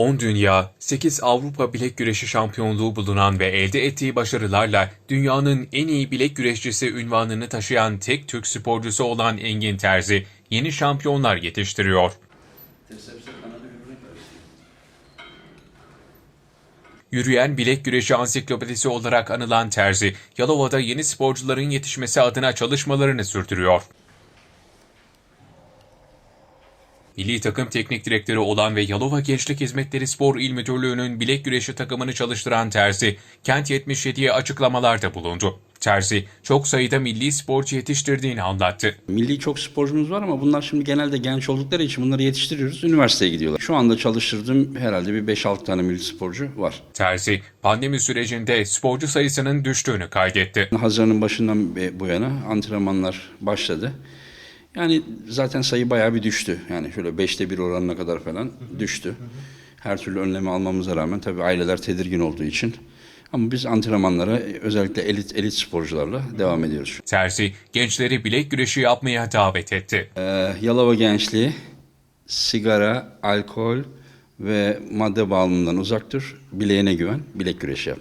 10 dünya, 8 Avrupa bilek güreşi şampiyonluğu bulunan ve elde ettiği başarılarla dünyanın en iyi bilek güreşçisi ünvanını taşıyan tek Türk sporcusu olan Engin Terzi, yeni şampiyonlar yetiştiriyor. Yürüyen bilek güreşi ansiklopedisi olarak anılan Terzi, Yalova'da yeni sporcuların yetişmesi adına çalışmalarını sürdürüyor. Milli takım teknik direktörü olan ve Yalova Gençlik Hizmetleri Spor İl Müdürlüğü'nün bilek güreşi takımını çalıştıran Terzi, Kent 77'ye açıklamalarda bulundu. Terzi, çok sayıda milli sporcu yetiştirdiğini anlattı. Milli çok sporcumuz var ama bunlar şimdi genelde genç oldukları için bunları yetiştiriyoruz. Üniversiteye gidiyorlar. Şu anda çalıştırdığım herhalde bir 5-6 tane milli sporcu var. Terzi, pandemi sürecinde sporcu sayısının düştüğünü kaydetti. Haziran'ın başından bu yana antrenmanlar başladı. Yani zaten sayı bayağı bir düştü. Yani şöyle 5'te 1 oranına kadar falan düştü. Her türlü önlemi almamıza rağmen tabii aileler tedirgin olduğu için. Ama biz antrenmanlara özellikle elit elit sporcularla devam ediyoruz. Terzi, gençleri bilek güreşi yapmaya davet etti. Ee, Yalova gençliği sigara, alkol ve madde bağımlılığından uzak dur. Bileğine güven, bilek güreşi yap.